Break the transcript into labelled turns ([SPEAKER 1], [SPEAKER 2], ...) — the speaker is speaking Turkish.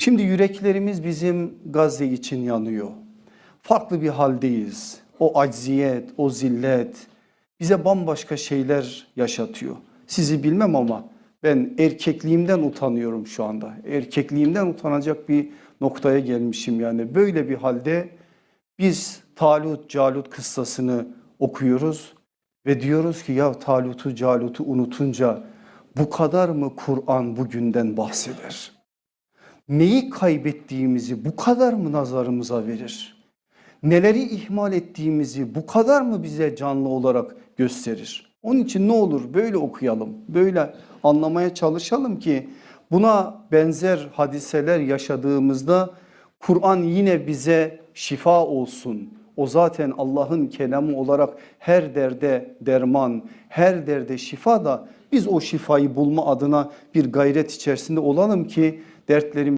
[SPEAKER 1] Şimdi yüreklerimiz bizim Gazze için yanıyor. Farklı bir haldeyiz. O acziyet, o zillet bize bambaşka şeyler yaşatıyor. Sizi bilmem ama ben erkekliğimden utanıyorum şu anda. Erkekliğimden utanacak bir noktaya gelmişim yani. Böyle bir halde biz Talut Calut kıssasını okuyoruz ve diyoruz ki ya Talut'u Calut'u unutunca bu kadar mı Kur'an bugünden bahseder? Neyi kaybettiğimizi bu kadar mı nazarımıza verir? Neleri ihmal ettiğimizi bu kadar mı bize canlı olarak gösterir? Onun için ne olur böyle okuyalım, böyle anlamaya çalışalım ki buna benzer hadiseler yaşadığımızda Kur'an yine bize şifa olsun. O zaten Allah'ın kelamı olarak her derde derman, her derde şifa da biz o şifayı bulma adına bir gayret içerisinde olalım ki dertlerimiz